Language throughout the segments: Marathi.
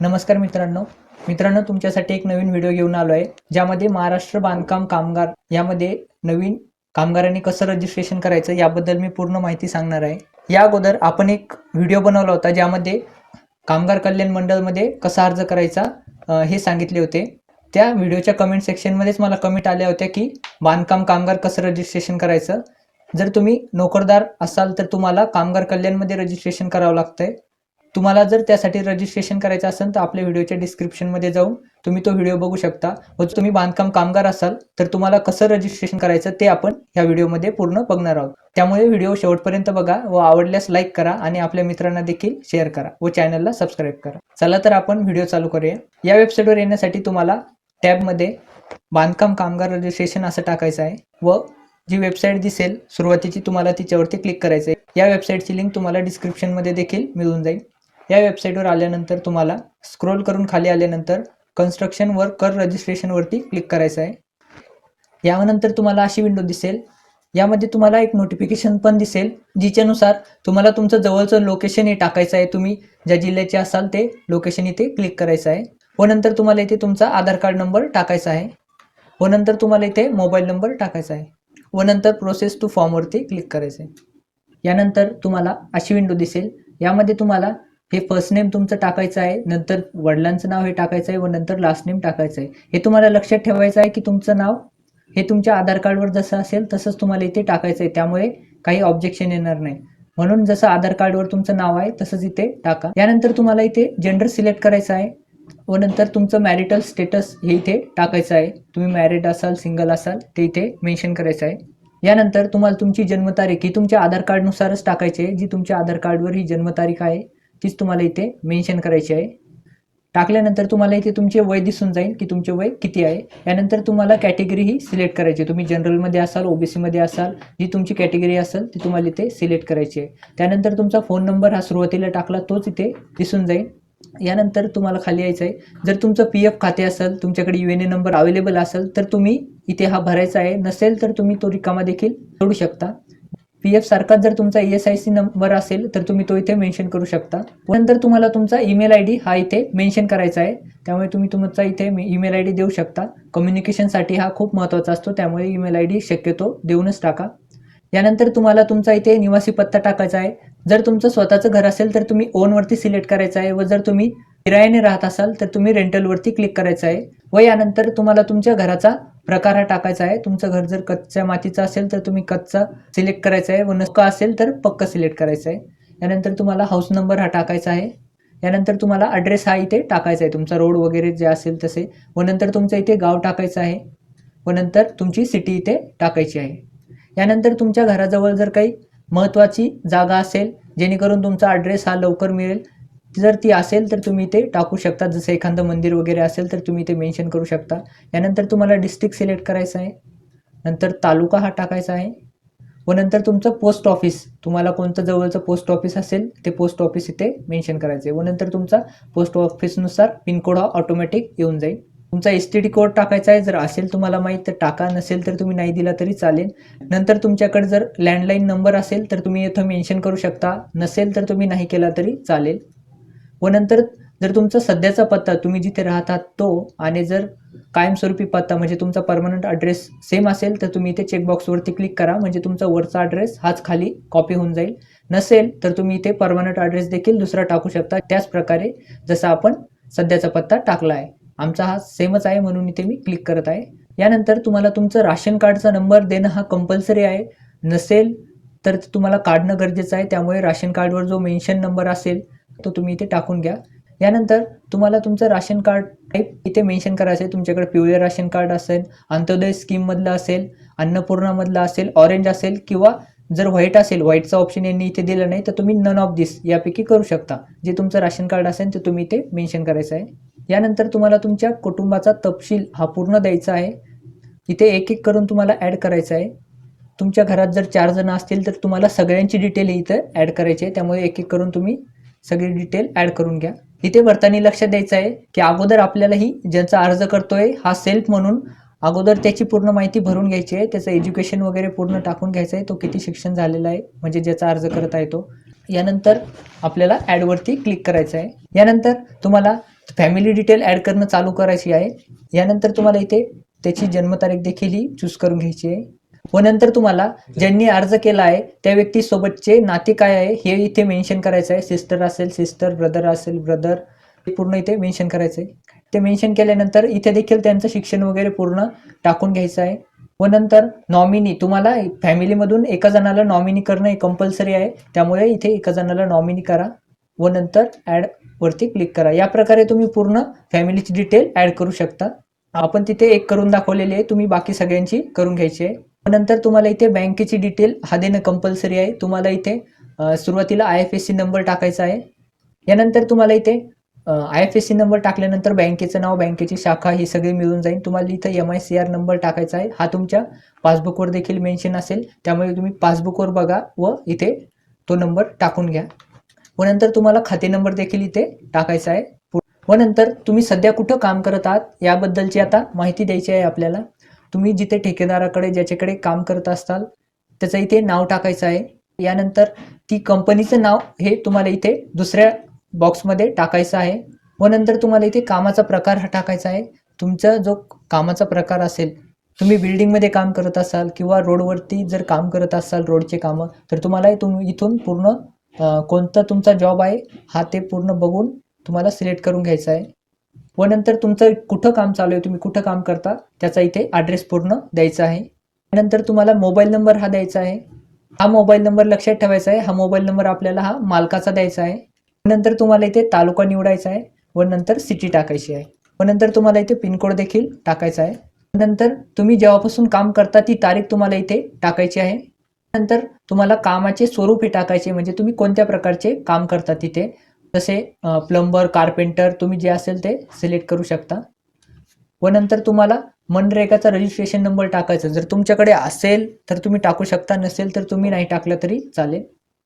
नमस्कार मित्रांनो. मित्रांनो तुमच्यासाठी एक नवीन व्हिडिओ घेऊन आलो आहे ज्यामध्ये महाराष्ट्र बांधकाम कामगार यामध्ये नवीन कामगारांनी कसं रजिस्ट्रेशन करायचं याबद्दल मी पूर्ण माहिती सांगणार आहे. या अगोदर आपण एक व्हिडिओ बनवला होता ज्यामध्ये कामगार कल्याण मंडळमध्ये कसा अर्ज करायचा हे सांगितले होते. त्या व्हिडिओच्या कमेंट सेक्शनमध्येच मला कमेंट आल्या होत्या की बांधकाम कामगार कसं रजिस्ट्रेशन करायचं. जर तुम्ही नोकरदार असाल तर तुम्हाला कामगार कल्याणमध्ये रजिस्ट्रेशन करावं लागतंय. तुम्हाला जर त्यासाठी रजिस्ट्रेशन करायचं असेल तर आपल्या व्हिडिओच्या डिस्क्रिप्शनमध्ये जाऊन तुम्ही तो व्हिडिओ बघू शकता. व जर तुम्ही बांधकाम कामगार असाल तर तुम्हाला कसं रजिस्ट्रेशन करायचं ते आपण या व्हिडिओमध्ये पूर्ण बघणार आहोत. त्यामुळे व्हिडिओ शेवटपर्यंत बघा व आवडल्यास लाईक करा आणि आपल्या मित्रांना देखील शेअर करा व चॅनलला सबस्क्राईब करा. चला तर आपण व्हिडिओ चालू करूया. या वेबसाईटवर येण्यासाठी तुम्हाला टॅबमध्ये बांधकाम कामगार रजिस्ट्रेशन असं टाकायचं आहे व जी वेबसाईट दिसेल सुरुवातीची तुम्हाला तिच्यावरती क्लिक करायचं आहे या वेबसाईटची लिंक तुम्हाला डिस्क्रिप्शनमध्ये देखील मिळून जाईल. या वेबसाईटवर आल्यानंतर तुम्हाला स्क्रोल करून खाली आल्यानंतर कन्स्ट्रक्शन कर रजिस्ट्रेशनवरती क्लिक करायचं आहे. यानंतर तुम्हाला अशी विंडो दिसेल. यामध्ये तुम्हाला एक नोटिफिकेशन पण दिसेल जिच्यानुसार तुम्हाला तुमचं जवळचं लोकेशन हे टाकायचं आहे तुम्ही. ज्या जिल्ह्याचे असाल ते लोकेशन इथे क्लिक करायचं आहे. व नंतर तुम्हाला इथे तुमचा आधार कार्ड नंबर टाकायचा आहे. व नंतर तुम्हाला इथे मोबाईल नंबर टाकायचा आहे. व नंतर प्रोसेस टू फॉर्मवरती क्लिक करायचं आहे. यानंतर तुम्हाला अशी विंडो दिसेल. यामध्ये तुम्हाला हे फर्स्ट नेम तुमचं टाकायचं आहे नंतर वडिलांचं नाव हे टाकायचं आहे व नंतर लास्ट नेम टाकायचं आहे. हे तुम्हाला लक्षात ठेवायचं आहे की तुमचं नाव हे तुमच्या आधार कार्डवर जसं असेल तसंच तुम्हाला इथे टाकायचं आहे. त्यामुळे काही ऑब्जेक्शन येणार नाही. म्हणून जसं आधार कार्डवर तुमचं नाव आहे तसंच इथे टाका. यानंतर तुम्हाला इथे जेंडर सिलेक्ट करायचं आहे व नंतर तुमचं मॅरिटल स्टेटस हे इथे टाकायचं आहे. तुम्ही मॅरिड असाल सिंगल असाल ते इथे मेन्शन करायचं आहे. यानंतर तुम्हाला तुमची जन्मतारीख ही तुमच्या आधार कार्डनुसारच टाकायची आहे जी तुमच्या आधार कार्डवर ही जन्मतारीख आहे. तीच तुम्हाला इथे मेन्शन करायची आहे. टाकल्यानंतर तुम्हाला इथे तुमचे वय दिसून जाईल की तुमचे वय किती आहे. यानंतर तुम्हाला कॅटेगरी ही सिलेक्ट करायची आहे. तुम्ही जनरलमध्ये असाल ओबीसीमध्ये असाल जी तुमची कॅटेगरी असेल ती तुम्हाला इथे सिलेक्ट करायची आहे. त्यानंतर तुमचा फोन नंबर हा सुरुवातीला टाकला तोच इथे दिसून जाईल. यानंतर तुम्हाला खाली यायचं आहे. जर तुमचं पी एफ खाते असेल तुमच्याकडे U A N number available असेल तर तुम्ही इथे हा भरायचा आहे. नसेल तर तुम्ही तो रिकामा देखील सोडू शकता. पी एफ सारखाच जर तुमचा E S I C number असेल तर तुम्ही तो इथे मेन्शन करू शकता. नंतर तुम्हाला तुमचा ईमेल आय डी हा इथे मेन्शन करायचा आहे. त्यामुळे तुम्ही तुमचा इथे ईमेल आय डी देऊ शकता. कम्युनिकेशनसाठी हा खूप महत्त्वाचा असतो त्यामुळे ईमेल आय डी शक्यतो देऊनच टाका. यानंतर तुम्हाला तुमचा इथे निवासी पत्ता टाकायचा आहे. जर तुमचं स्वतःचं घर असेल तर तुम्ही ओनवरती सिलेक्ट करायचं आहे व जर तुम्ही किरायाने राहत असाल तर तुम्ही रेंटलवरती क्लिक करायचं आहे व यानंतर तुम्हाला तुमच्या घराचा प्रकार हा टाकायचा आहे. तुमचं घर जर कच्च्या मातीचं असेल तर तुम्ही कच्चा सिलेक्ट करायचा आहे व नक्का असेल तर पक्क सिलेक्ट करायचं आहे. यानंतर तुम्हाला हाऊस नंबर हा टाकायचा आहे. यानंतर तुम्हाला ॲड्रेस हा इथे टाकायचा आहे. तुमचा रोड वगैरे जे असेल तसे. व नंतर तुमचं इथे गाव टाकायचं आहे. व नंतर तुमची सिटी इथे टाकायची आहे. यानंतर तुमच्या घराजवळ जर काही महत्त्वाची जागा असेल जेणेकरून तुमचा ॲड्रेस हा लवकर मिळेल. जर ती असेल तर तुम्ही ते टाकू शकता. जसं एखादं मंदिर वगैरे असेल तर तुम्ही ते मेन्शन करू शकता. यानंतर तुम्हाला डिस्ट्रिक्ट सिलेक्ट करायचं आहे. नंतर तालुका हा टाकायचा आहे. व नंतर तुमचं पोस्ट ऑफिस तुम्हाला कोणतं जवळचं पोस्ट ऑफिस असेल ते पोस्ट ऑफिस इथे मेन्शन करायचं आहे व नंतर तुमचा पोस्ट ऑफिसनुसार पिनकोड हा ऑटोमॅटिक येऊन जाईल. तुमचा एस टी डी कोड टाकायचा आहे. जर असेल तुम्हाला माहीत तर टाका. नसेल तर तुम्ही नाही दिला तरी चालेल. नंतर तुमच्याकडे जर लँडलाईन नंबर असेल तर तुम्ही इथं मेन्शन करू शकता. नसेल तर तुम्ही नाही केला तरी चालेल. व नंतर जर तुमचा सध्याचा पत्ता तुम्ही जिथे राहतात तो आणि जर कायमस्वरूपी पत्ता म्हणजे तुमचा परमनंट ॲड्रेस सेम असेल तर तुम्ही इथे चेकबॉक्सवरती क्लिक करा. म्हणजे तुमचा वरचा ॲड्रेस हाच खाली कॉपी होऊन जाईल. नसेल तर तुम्ही इथे परमनंट ॲड्रेस देखील दुसरा टाकू शकता. त्याच प्रकारे जसा आपण सध्याचा पत्ता टाकला आहे. आमचा हा सेमच आहे म्हणून इथे मी क्लिक करत आहे. यानंतर तुम्हाला तुमचं राशन कार्डचा नंबर देणं हा कंपल्सरी आहे. नसेल तर तुम्हाला काढणं गरजेचं आहे. त्यामुळे राशन कार्डवर जो मेन्शन नंबर असेल तो तुम्ही इथे टाकून घ्या. यानंतर तुम्हाला तुमचं राशन कार्ड टाईप इथे मेन्शन करायचं आहे तुमच्याकडे पिवळे राशन कार्ड असेल अंत्योदय स्कीममधलं असेल अन्नपूर्णामधलं असेल ऑरेंज असेल किंवा जर व्हाईट असेल व्हाईटचा ऑप्शन यांनी इथे दिलं नाही तर तुम्ही नन ऑफ दिस यापैकी करू शकता. जे तुमचं राशन कार्ड असेल ते तुम्ही इथे मेन्शन करायचं आहे. यानंतर तुम्हाला तुमच्या कुटुंबाचा तपशील हा पूर्ण द्यायचा आहे. इथे एक एक करून तुम्हाला ॲड करायचं आहे. तुमच्या घरात जर चार जण असतील तर तुम्हाला सगळ्यांची डिटेल इथं ॲड करायची आहे. त्यामुळे एक एक करून तुम्ही सगळी डिटेल ॲड करून घ्या. इथे भरताना लक्षात द्यायचं आहे की अगोदर आपल्यालाही ज्याचा अर्ज करतोय हा सेल्फ म्हणून अगोदर त्याची पूर्ण माहिती भरून घ्यायची आहे. त्याचं एज्युकेशन वगैरे पूर्ण टाकून घ्यायचं आहे. तो किती शिक्षण झालेला आहे म्हणजे ज्याचा अर्ज करत आहे तो. यानंतर आपल्याला ॲडवरती क्लिक करायचं आहे. यानंतर तुम्हाला फॅमिली डिटेल ॲड करणं चालू करायची आहे. यानंतर तुम्हाला इथे त्याची जन्मतारीख देखील ही चूज करून घ्यायची आहे. व नंतर तुम्हाला ज्यांनी अर्ज केला आहे त्या व्यक्तीसोबतचे नाते काय आहे हे इथे मेन्शन करायचं आहे. सिस्टर असेल सिस्टर ब्रदर असेल ब्रदर हे पूर्ण इथे मेन्शन करायचं आहे. ते मेन्शन केल्यानंतर इथे देखील त्यांचं शिक्षण वगैरे पूर्ण टाकून घ्यायचं आहे. व नंतर नॉमिनी तुम्हाला फॅमिलीमधून एका जणाला नॉमिनी करणं हे कंपल्सरी आहे. त्यामुळे इथे एका जणाला नॉमिनी करा. व नंतर ॲड वरती क्लिक करा. या प्रकारे तुम्ही पूर्ण फॅमिलीची डिटेल ॲड करू शकता. आपण तिथे एक करून दाखवलेली आहे. तुम्ही बाकी सगळ्यांची करून घ्यायची आहे. नंतर तुम्हाला इथे बँकेची डिटेल हा देणं कंपल्सरी आहे. तुम्हाला इथे सुरुवातीला I F S C number टाकायचा आहे. यानंतर तुम्हाला इथे I F S C number टाकल्यानंतर बँकेचं नाव बँकेची शाखा ही सगळी मिळून जाईल. तुम्हाला इथं M I C R number टाकायचा आहे. हा तुमच्या पासबुकवर देखील मेन्शन असेल. त्यामुळे तुम्ही पासबुकवर बघा व इथे तो नंबर टाकून घ्या. व नंतर तुम्हाला खाते नंबर देखील इथे टाकायचा आहे. व नंतर तुम्ही सध्या कुठं काम करत आहात याबद्दलची आता माहिती द्यायची आहे आपल्याला. तुम्ही जिथे ठेकेदाराकडे ज्याच्याकडे काम करत असाल त्याचं इथे नाव टाकायचं आहे. यानंतर ती कंपनीचं नाव हे तुम्हाला इथे दुसऱ्या बॉक्समध्ये टाकायचं आहे. व नंतर तुम्हाला इथे कामाचा प्रकार हा टाकायचा आहे. तुमचा जो कामाचा प्रकार असेल तुम्ही बिल्डिंगमध्ये काम करत असाल किंवा रोडवरती जर काम करत असाल रोडचे कामं तर तुम्हाला तुम्ही इथून पूर्ण कोणता तुमचा जॉब आहे हा ते पूर्ण बघून तुम्हाला सिलेक्ट करून घ्यायचा आहे. व नंतर तुमचं कुठं काम चालू आहे तुम्ही कुठं काम करता त्याचा इथे ॲड्रेस पूर्ण द्यायचा आहे. नंतर तुम्हाला मोबाईल नंबर हा द्यायचा आहे. हा मोबाईल नंबर लक्षात ठेवायचा आहे. हा मोबाईल नंबर आपल्याला हा मालकाचा द्यायचा आहे. नंतर तुम्हाला इथे तालुका निवडायचा आहे व नंतर सिटी टाकायची आहे. व नंतर तुम्हाला इथे पिनकोड देखील टाकायचा आहे. नंतर तुम्ही जेव्हापासून काम करता ती तारीख तुम्हाला इथे टाकायची आहे. नंतर तुम्हाला कामाचे स्वरूप हे टाकायचे म्हणजे तुम्ही कोणत्या प्रकारचे काम करता तिथे? तसे प्लंबर कार्पेंटर तुम्ही जे असेल ते सिलेक्ट करू शकता. व नंतर तुम्हाला मनरेगाचा रजिस्ट्रेशन नंबर टाकायचा. जर तुमच्याकडे असेल तर तुम्ही टाकू शकता नसेल तर तुम्ही नाही टाकलं तरी चालेल.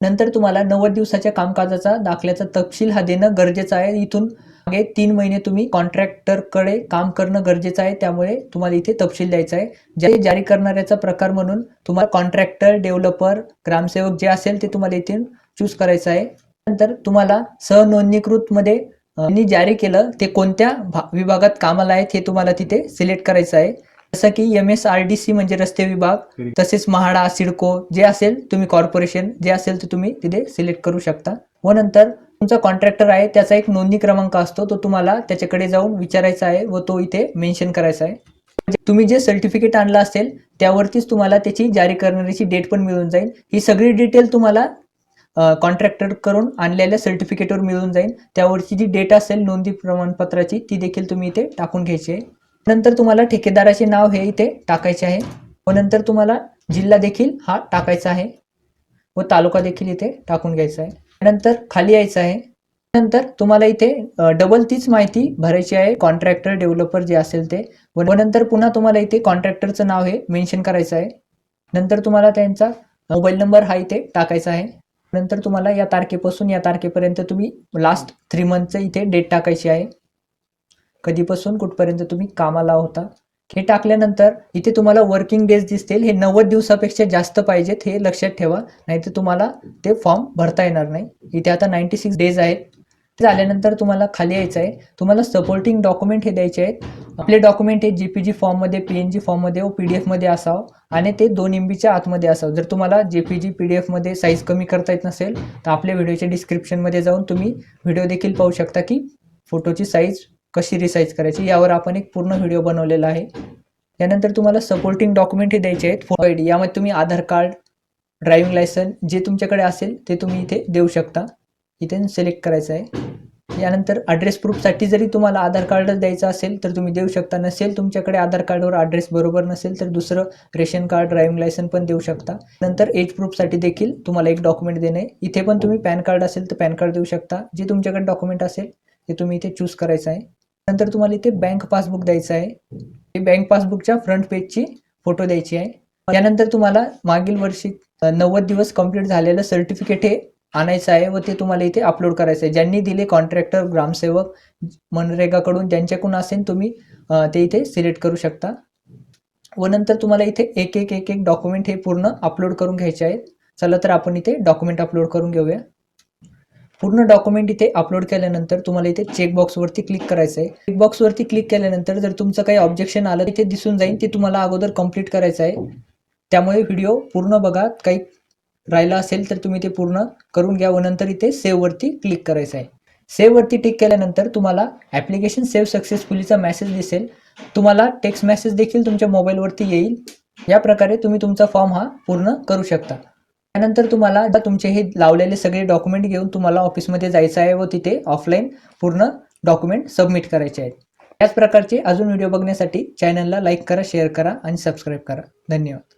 नंतर तुम्हाला नव्वद दिवसाच्या कामकाजाचा दाखल्याचा तपशील हा देणं गरजेचं आहे. इथून मागे तीन महिने तुम्ही कॉन्ट्रॅक्टरकडे काम करणं गरजेचं आहे. त्यामुळे तुम्हाला इथे तपशील द्यायचा आहे. जे जारी करणाऱ्याचा प्रकार म्हणून तुम्हाला कॉन्ट्रॅक्टर डेव्हलपर ग्रामसेवक जे असेल ते तुम्हाला इथे चूज करायचं आहे. नंतर तुम्हाला सहनोंदणीकृतमध्ये यांनी जारी केलं ते कोणत्या विभागात कामाला आहेत हे तुम्हाला तिथे सिलेक्ट करायचं आहे. जसं की M S R D C म्हणजे रस्ते विभाग तसेच म्हाडा सिडको जे असेल तुम्ही कॉर्पोरेशन जे असेल ते तुम्ही तिथे सिलेक्ट करू शकता. व नंतर तुमचा कॉन्ट्रॅक्टर आहे त्याचा एक नोंदणी क्रमांक असतो तो तुम्हाला त्याच्याकडे जाऊन विचारायचा आहे व तो इथे मेन्शन करायचा आहे. म्हणजे तुम्ही जे सर्टिफिकेट आणलं असेल त्यावरतीच तुम्हाला त्याची जारी करण्याची डेट पण मिळून जाईल. ही सगळी डिटेल तुम्हाला कॉन्ट्रॅक्टर करून आणलेल्या सर्टिफिकेटवर मिळून जाईल. त्यावरची जी डेट असेल नोंदी प्रमाणपत्राची ती देखील तुम्ही इथे टाकून घ्यायची आहे. नंतर तुम्हाला ठेकेदाराचे नाव हे इथे टाकायचे आहे. व नंतर तुम्हाला जिल्हा देखील हा टाकायचा आहे. व तालुका देखील इथे टाकून घ्यायचा आहे. नंतर खाली यायचं आहे. नंतर तुम्हाला इथे डबल तीच माहिती भरायची आहे. कॉन्ट्रॅक्टर डेव्हलपर जे असेल ते. व नंतर पुन्हा तुम्हाला इथे कॉन्ट्रॅक्टरचं नाव हे मेन्शन करायचं आहे. नंतर तुम्हाला त्यांचा मोबाईल नंबर हा इथे टाकायचा आहे. नंतर तुम्हाला या तारखेपासून या तारखेपर्यंत तुम्ही लास्ट थ्री मंथचं इथे डेट टाकायची आहे. कधीपासून कुठपर्यंत तुम्ही कामाला होता. हे टाकल्यानंतर इथे तुम्हाला वर्किंग डेज दिसतील. हे नव्वद दिवसापेक्षा जास्त पाहिजेत हे लक्षात ठेवा. नाहीतर तुम्हाला ते फॉर्म भरता येणार नाही. इथे आता नाईन्टी सिक्स डेज आहेत. झाल्यानंतर तुम्हाला खाली यायचं आहे. तुम्हाला सपोर्टिंग डॉक्युमेंट हे द्यायचे आहेत. आपले डॉक्युमेंट हे जे पी जी फॉर्ममध्ये पी एन जी फॉर्ममध्ये व पी डी एफमध्ये असावं. आणि ते दोन एम बीच्या आतमध्ये असावं. जर तुम्हाला J P G P D एफमध्ये size कमी करता येत नसेल तर आपल्या व्हिडिओच्या डिस्क्रिप्शनमध्ये जाऊन तुम्ही व्हिडिओ देखील पाहू शकता की फोटोची साईज कशी रिसाईज करायची यावर आपण एक पूर्ण व्हिडिओ बनवलेला आहे. त्यानंतर तुम्हाला सपोर्टिंग डॉक्युमेंट हे द्यायचे आहेत. फोटो आय डी यामध्ये तुम्ही आधार कार्ड ड्रायव्हिंग लायसन जे तुमच्याकडे असेल ते तुम्ही इथे देऊ शकता. इथे सिलेक्ट करायचं आहे. यानंतर ॲड्रेस प्रूफसाठी जरी तुम्हाला आधार कार्ड द्यायचं असेल तर तुम्ही देऊ शकता. नसेल तुमच्याकडे आधार कार्डवर ॲड्रेस बरोबर नसेल तर दुसरं रेशन कार्ड ड्रायव्हिंग लायसन पण देऊ शकता. नंतर एज प्रूफसाठी देखील तुम्हाला एक डॉक्युमेंट देणे इथे पण तुम्ही पॅन कार्ड असेल तर पॅन कार्ड देऊ शकता. जे तुमच्याकडे डॉक्युमेंट असेल ते तुम्ही इथे चूज करायचं आहे. नंतर तुम्हाला इथे बँक पासबुक द्यायचं आहे. हे बँक पासबुकच्या फ्रंट पेजची फोटो द्यायची आहे. यानंतर तुम्हाला मागील वर्षी नव्वद दिवस कंप्लीट झालेलं सर्टिफिकेट हे आणायचं आहे व ते तुम्हाला इथे अपलोड करायचं आहे. ज्यांनी दिले कॉन्ट्रॅक्टर ग्रामसेवक मनरेगाकडून ज्यांच्याकडून असेल तुम्ही ते इथे सिलेक्ट करू शकता. व नंतर तुम्हाला इथे एक एक एक एक डॉक्युमेंट हे पूर्ण अपलोड करून घ्यायचे आहेत. चला तर आपण इथे डॉक्युमेंट अपलोड करून घेऊया. पूर्ण डॉक्युमेंट इथे अपलोड केल्यानंतर तुम्हाला इथे चेकबॉक्सवरती क्लिक करायचं आहे. चेकबॉक्सवरती क्लिक केल्यानंतर जर तुमचं काही ऑब्जेक्शन आलं इथे दिसून जाईल ते तुम्हाला अगोदर कंप्लीट करायचं आहे. त्यामुळे व्हिडिओ पूर्ण बघा. काही राहिला असेल तर तुम्ही ते पूर्ण करून घ्या व नंतर इथे सेव्हवरती क्लिक करायचं आहे. सेव्हवरती टिक केल्यानंतर तुम्हाला ॲप्लिकेशन सेव्ह सक्सेसफुलीचा मेसेज दिसेल. तुम्हाला टेक्स्ट मेसेज देखील तुमच्या मोबाईलवरती येईल. या प्रकारे तुम्ही तुमचा फॉर्म हा पूर्ण करू शकता. त्यानंतर तुम्हाला तुमचे हे लावलेले सगळे डॉक्युमेंट घेऊन तुम्हाला ऑफिसमध्ये जायचं आहे व तिथे ऑफलाईन पूर्ण डॉक्युमेंट सबमिट करायचे आहेत. याच प्रकारचे अजून व्हिडिओ बघण्यासाठी चॅनलला लाईक करा शेअर करा आणि सबस्क्राईब करा. धन्यवाद.